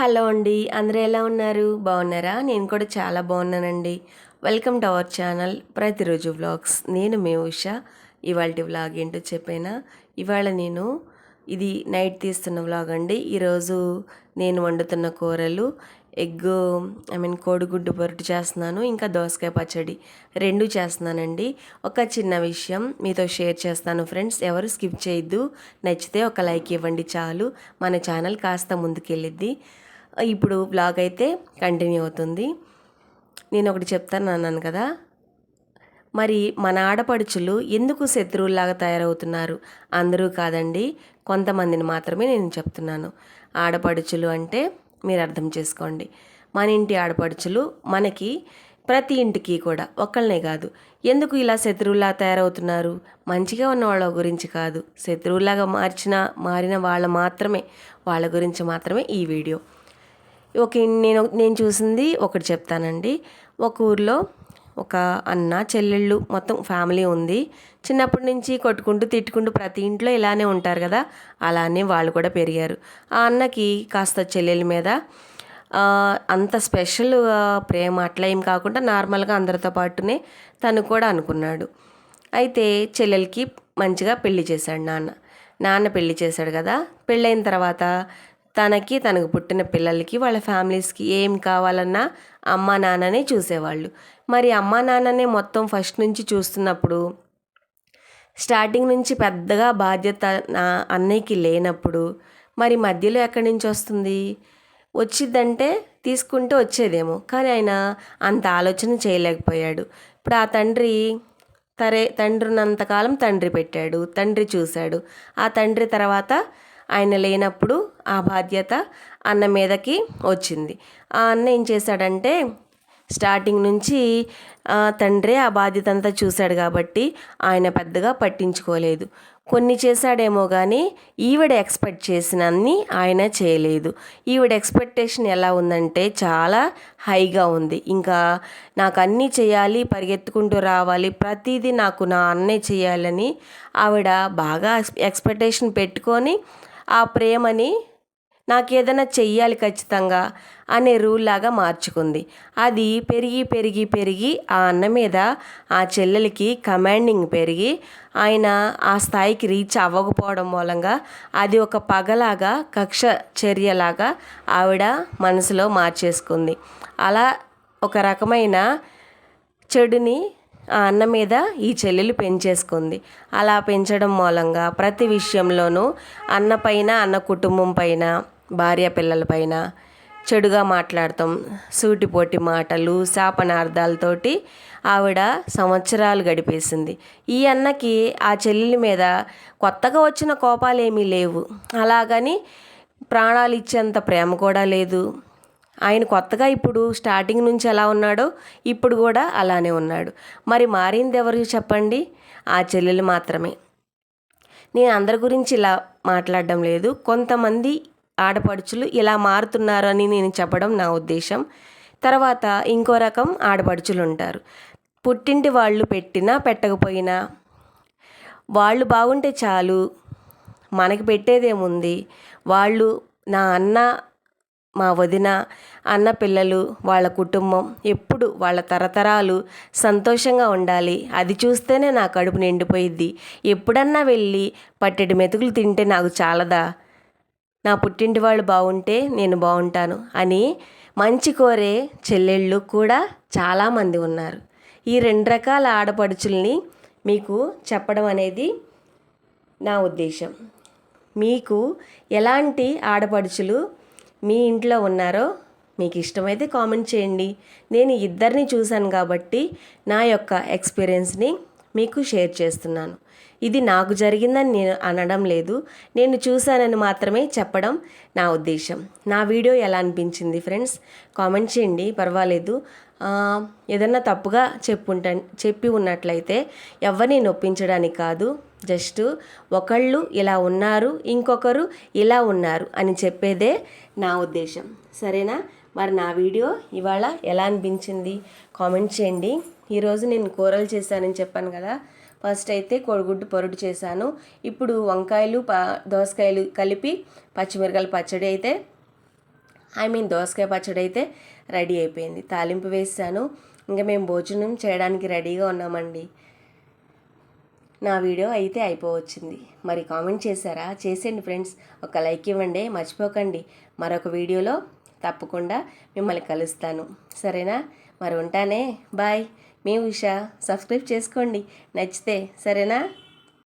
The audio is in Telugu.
హలో అండి అందరూ ఎలా ఉన్నారు? బాగున్నారా? నేను కూడా చాలా బాగున్నానండి. వెల్కమ్ టు అవర్ ఛానల్ ప్రతిరోజు వ్లాగ్స్ నేను మే ఉష. ఇవాళ వ్లాగ్ ఏంటో చెప్పానా? ఇవాళ నేను ఇది నైట్ తీస్తున్న వ్లాగ్ అండి. ఈరోజు నేను వండుతున్న కూరలు ఎగ్ ఐ మీన్ కోడిగుడ్డు పొరటు చేస్తున్నాను ఇంకా దోసకాయ పచ్చడి రెండు చేస్తున్నానండి. ఒక చిన్న విషయం మీతో షేర్ చేస్తాను ఫ్రెండ్స్ ఎవరు స్కిప్ చేయొద్దు. నచ్చితే ఒక లైక్ ఇవ్వండి చాలు. మన ఛానల్ కాస్త ముందుకెళ్ళిద్ది. ఇప్పుడు బ్లాగ్ అయితే కంటిన్యూ అవుతుంది. నేను ఒకటి చెప్తాను అన్నాను కదా. మరి మన ఆడపడుచులు ఎందుకు శత్రువుల్లాగా తయారవుతున్నారు? అందరూ కాదండి కొంతమందిని మాత్రమే నేను చెప్తున్నాను. ఆడపడుచులు అంటే మీరు అర్థం చేసుకోండి. మన ఇంటి ఆడపడుచులు మనకి ప్రతి ఇంటికి కూడా ఒక్కళ్ళనే కాదు. ఎందుకు ఇలా శత్రువులా తయారవుతున్నారు? మంచిగా ఉన్న వాళ్ళ గురించి కాదు. శత్రువులాగా మార్చిన మారిన వాళ్ళ మాత్రమే వాళ్ళ గురించి మాత్రమే ఈ వీడియో. ఒక నేను నేను చూసింది ఒకటి చెప్తానండి. ఒక ఊర్లో ఒక అన్న చెల్లెళ్ళు మొత్తం ఫ్యామిలీ ఉంది. చిన్నప్పటి నుంచి కొట్టుకుంటూ తిట్టుకుంటూ ప్రతి ఇంట్లో ఇలానే ఉంటారు కదా అలానే వాళ్ళు కూడా పెరిగారు. ఆ అన్నకి కాస్త చెల్లెల మీద అంత స్పెషల్ ప్రేమ అట్లా ఏం కాకుండా నార్మల్గా అందరితో పాటునే తను కూడా అనుకున్నాడు. అయితే చెల్లెలకి మంచిగా పెళ్ళి చేశాడు నాన్న. నాన్న పెళ్ళి చేశాడు కదా పెళ్ళైన తర్వాత తనకి తనకు పుట్టిన పిల్లలకి వాళ్ళ ఫ్యామిలీస్కి ఏం కావాలన్నా అమ్మ నాన్ననే చూసేవాళ్ళు. మరి అమ్మ నాన్ననే మొత్తం ఫస్ట్ నుంచి చూస్తున్నప్పుడు స్టార్టింగ్ నుంచి పెద్దగా బాధ్యత నా అన్నయ్యకి లేనప్పుడు మరి మధ్యలో ఎక్కడి నుంచి వస్తుంది? వచ్చిందంటే తీసుకుంటే వచ్చేదేమో. కానీ ఆయన అంత ఆలోచన చేయలేకపోయాడు. ఇప్పుడు ఆ తండ్రి తరే తండ్రినంతకాలం తండ్రి పెట్టాడు తండ్రి చూశాడు. ఆ తండ్రి తర్వాత ఆయన లేనప్పుడు ఆ బాధ్యత అన్న మీదకి వచ్చింది. ఆ అన్న ఏం చేశాడంటే స్టార్టింగ్ నుంచి తండ్రి ఆ బాధ్యత అంతా చూశాడు కాబట్టి ఆయన పెద్దగా పట్టించుకోలేదు. కొన్ని చేశాడేమో కానీ ఈవిడ ఎక్స్పెక్ట్ చేసినన్ని ఆయన చేయలేదు. ఈవిడ ఎక్స్పెక్టేషన్ ఎలా ఉందంటే చాలా హైగా ఉంది. ఇంకా నాకు అన్నీ చేయాలి పరిగెత్తుకుంటూ రావాలి ప్రతిదీ నాకు నా అన్నే చేయాలని ఆవిడ బాగా ఎక్స్పెక్టేషన్ పెట్టుకొని ఆ ప్రేమని నాకు ఏదైనా చెయ్యాలి ఖచ్చితంగా అనే రూల్ లాగా మార్చుకుంది. అది పెరిగి పెరిగి పెరిగి ఆ అన్న మీద ఆ చెల్లెలకి కమాండింగ్ పెరిగి ఆయన ఆ స్థాయికి రీచ్ అవ్వకపోవడం మూలంగా అది ఒక పగలాగా కక్ష చర్యలాగా ఆవిడ మనసులో మార్చేసుకుంది. అలా ఒక రకమైన చెడుని ఆ అన్న మీద ఈ చెల్లెలు పెంచేసుకుంది. అలా పెంచడం మూలంగా ప్రతి విషయంలోనూ అన్న పైన అన్న కుటుంబం పైన భార్య పిల్లల పైన చెడుగా మాట్లాడతాం. సూటిపోటి మాటలు శాపనార్థాలతోటి ఆవిడ సంవత్సరాలు గడిపేసింది. ఈ అన్నకి ఆ చెల్లెలి మీద కొత్తగా వచ్చిన కోపాలు ఏమీ లేవు. అలాగని ప్రాణాలు ఇచ్చేంత ప్రేమ కూడా లేదు. ఆయన కొత్తగా ఇప్పుడు స్టార్టింగ్ నుంచి ఎలా ఉన్నాడో ఇప్పుడు కూడా అలానే ఉన్నాడు. మరి మారింది ఎవరు చెప్పండి? ఆ చెల్లెలు మాత్రమే. నేను అందరి గురించి ఇలా మాట్లాడడం లేదు. కొంతమంది ఆడపడుచులు ఇలా మారుతున్నారు అని నేను చెప్పడం నా ఉద్దేశం. తర్వాత ఇంకో రకం ఆడపడుచులు ఉంటారు. పుట్టింటి వాళ్ళు పెట్టినా పెట్టకపోయినా వాళ్ళు బాగుంటే చాలు. మనకి పెట్టేదేముంది? వాళ్ళు నా అన్న మా వదిన అన్న పిల్లలు వాళ్ళ కుటుంబం ఎప్పుడు వాళ్ళ తరతరాలు సంతోషంగా ఉండాలి. అది చూస్తేనే నా కడుపు నిండిపోయిద్ది. ఎప్పుడన్నా వెళ్ళి పట్టెడు మెతుకులు తింటే నాకు చాలదా? నా పుట్టింటి వాళ్ళు బాగుంటే నేను బాగుంటాను అని మంచి కోరే చెల్లెళ్ళు కూడా చాలామంది ఉన్నారు. ఈ రెండు రకాల ఆడపడుచుల్ని మీకు చెప్పడం అనేది నా ఉద్దేశం. మీకు ఎలాంటి ఆడపడుచులు మీ ఇంట్లో ఉన్నారో మీకు ఇష్టమైతే కామెంట్ చేయండి. నేను ఇద్దరిని చూశాను కాబట్టి నా యొక్క ఎక్స్పీరియన్స్ని మీకు షేర్ చేస్తున్నాను. ఇది నాకు జరిగిందని నేను అనడం లేదు. నేను చూశానని మాత్రమే చెప్పడం నా ఉద్దేశం. నా వీడియో ఎలా అనిపించింది ఫ్రెండ్స్? కామెంట్ చేయండి. పర్వాలేదు. ఏదన్నా తప్పుగా చెప్పుంటా చెప్పి ఉన్నట్లయితే ఎవరిని నొప్పించడానికి కాదు. జస్ట్ ఒకళ్ళు ఇలా ఉన్నారు ఇంకొకరు ఇలా ఉన్నారు అని చెప్పేదే నా ఉద్దేశం. సరేనా? మరి నా వీడియో ఇవాళ ఎలా అనిపించింది? కామెంట్ చేయండి. ఈరోజు నేను కూరలు చేశానని చెప్పాను కదా. ఫస్ట్ అయితే కోడిగుడ్డు పొరుడు చేశాను. ఇప్పుడు వంకాయలు ప దోసకాయలు కలిపి పచ్చిమిరకాయల పచ్చడి అయితే ఐ మీన్ దోసకాయ పచ్చడి అయితే రెడీ అయిపోయింది. తాలింపు వేసాను. ఇంకా మేము భోజనం చేయడానికి రెడీగా ఉన్నామండి. నా వీడియో అయితే అయిపోవచ్చింది. మరి కామెంట్ చేశారా? చేసేయండి ఫ్రెండ్స్. ఒక లైక్ ఇవ్వండి. మర్చిపోకండి. మరొక వీడియోలో తప్పకుండా మిమ్మల్ని కలుస్తాను. సరేనా? మరి ఉంటానే. బాయ్. మీ ఉషా. సబ్స్క్రైబ్ చేసుకోండి. నచ్చితే. సరేనా?